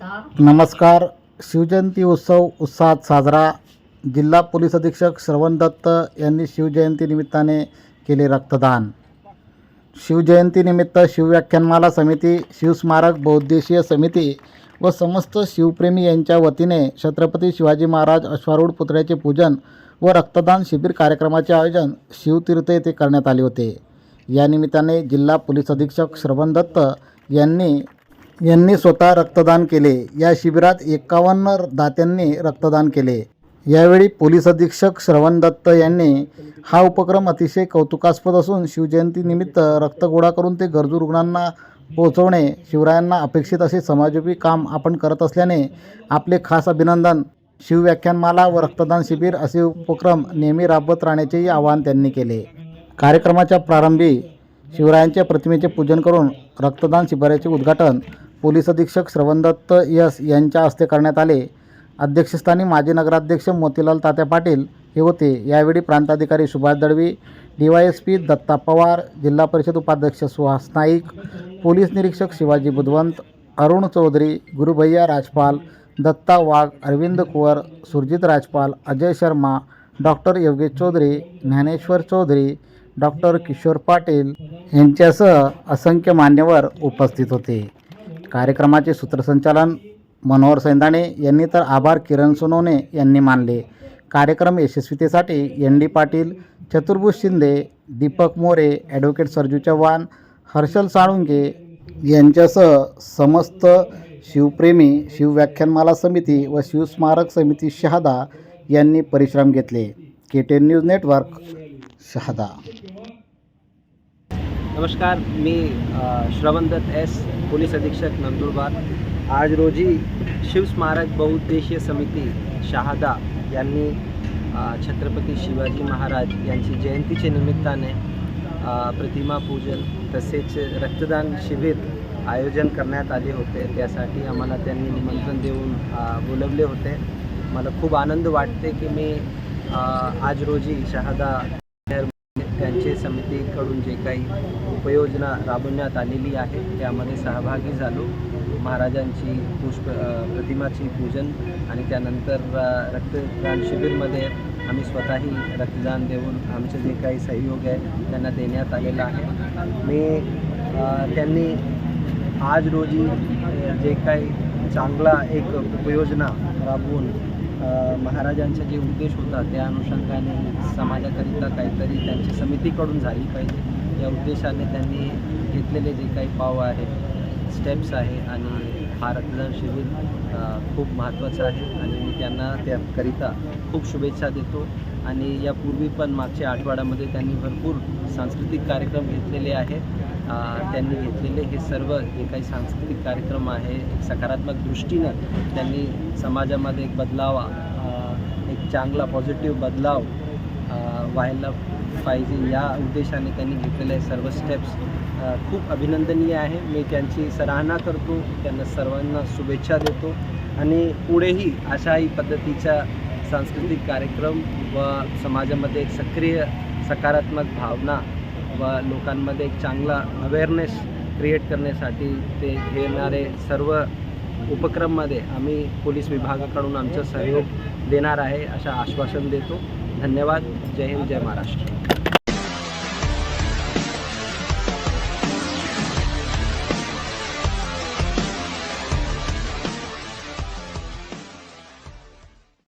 नमस्कार. शिवजयंती उत्सव उत्साहात साजरा. जिल्हा पोलीस अधीक्षक श्रवण दत्त यांनी शिवजयंती निमित्ताने केले रक्तदान. शिवजयंतीनिमित्त शिवव्याख्यानमाला समिती शिवस्मारक बहुउद्देशीय समिती व समस्त शिवप्रेमी यांच्या वतीने छत्रपती शिवाजी महाराज अश्वारूढ पुतळ्याचे पूजन व रक्तदान शिबिर कार्यक्रमाचे आयोजन शिवतीर्थ येथे करण्यात आले होते. या निमित्ताने जिल्हा पोलीस अधीक्षक श्रवण दत्त यांनी यांनी स्वतः रक्तदान केले. या शिबिरात एकावन्न दात्यांनी रक्तदान केले. यावेळी पोलीस अधीक्षक श्रवण दत्त यांनी हा उपक्रम अतिशय कौतुकास्पद असून शिवजयंतीनिमित्त रक्त गोळा करून ते गरजू रुग्णांना पोहोचवणे शिवरायांना अपेक्षित असे समाजोपी काम आपण करत असल्याने आपले खास अभिनंदन. शिवव्याख्यानमाला व रक्तदान शिबिर असे उपक्रम नेहमी राबवत राहण्याचेही आवाहन त्यांनी केले. कार्यक्रमाच्या प्रारंभी शिवरायांच्या प्रतिमेचे पूजन करून रक्तदान शिबिराचे उद्घाटन पोलीस अधीक्षक श्रवणदत्त यस यांच्या हस्ते करण्यात आले. अध्यक्षस्थानी माजी नगराध्यक्ष मोतीलाल तात्या पाटील हे होते. यावेळी प्रांताधिकारी Subhash Dalvi D Y S P Datta Pawar जिल्हा परिषद उपाध्यक्ष सुहास नाईक पोलीस निरीक्षक शिवाजी बुधवंत अरुण चौधरी गुरुभैया राजपाल दत्ता वाघ अरविंद कुवर सुरजित राजपाल अजय शर्मा डॉक्टर योगेश चौधरी ज्ञानेश्वर चौधरी डॉक्टर किशोर पाटील यांच्यासह असंख्य मान्यवर उपस्थित होते. कार्यक्रमाचे सूत्रसंचालन मनोहर सैंदाणे यांनी तर आभार किरण सोनवणे यांनी मानले. कार्यक्रम यशस्वीतेसाठी N D Patil Chaturbhuj Shinde Deepak More advocate Sarju Chavan Harshal Salunge यांच्यासह समस्त शिवप्रेमी शिवव्याख्यानमाला समिती व शिवस्मारक समिती शहादा यांनी परिश्रम घेतले. K ten news network Shahada. नमस्कार मी श्रवणदत्त एस पोलीस अधीक्षक नंदुरबार. आज रोजी शिवस्मारक बहुउद्देशीय समिती शहादा यांनी छत्रपती शिवाजी महाराज यांची जयंतीच्या निमित्ताने प्रतिमा पूजन तसेच रक्तदान शिबिर आयोजन करण्यात आले होते. त्यासाठी आम्हाला त्यांनी निमंत्रण देऊन बोलवले होते. मला खूप आनंद वाटते की मी आज रोजी शहादा त्यांचे समितीकडून जे काही उपयोजना राबवण्यात आलेली आहे त्यामध्ये सहभागी झालो. महाराजांची पुष्प प्रतिमाची पूजन आणि त्यानंतर रक्तदान शिबिरमध्ये आम्ही स्वतःही रक्तदान देऊन आमचे जे काही सहयोग आहे त्यांना देण्यात आलेला आहे. मी त्यांनी आज रोजी जे काही चांगला एक उपयोजना राबवून महाराजांचा जे उद्देश होता त्या अनुषंगाने समाजाकरिता काहीतरी त्यांची समितीकडून झाली पाहिजे. या उद्देशाने त्यांनी घेतलेले जे काही पाव आहेत स्टेप्स आहे आणि हा रक्तदान शिबिर खूप महत्त्वाचं आहे. आणि मी त्यांना त्याकरिता खूप शुभेच्छा देतो. आणि यापूर्वी पण मागच्या आठवड्यामध्ये त्यांनी भरपूर सांस्कृतिक कार्यक्रम घेतलेले आहेत. त्यांनी घेतलेले हे सर्व जे काही सांस्कृतिक कार्यक्रम आहे एक सकारात्मक दृष्टीने त्यांनी समाजामध्ये एक बदलाव एक चांगला पॉझिटिव्ह बदलाव व्हायला पाहिजे या उद्देशाने त्यांनी घेतलेले सर्व स्टेप्स खूप अभिनंदनीय आहे. मी त्यांची सराहना करतो त्यांना सर्वांना शुभेच्छा देतो आणि पुढेही अशाही पद्धतीच्या सांस्कृतिक कार्यक्रम व समाजामध्ये एक सक्रिय सकारात्मक भावना व लोकांमध्ये एक चांगला अवेअरनेस क्रिएट करण्यासाठी ते घेणारे सर्व उपक्रममध्ये आम्ही पोलीस विभागाकडून आमचं सहयोग देणार आहे अशा आश्वासन देतो. धन्यवाद. जय हिंद जय महाराष्ट्र.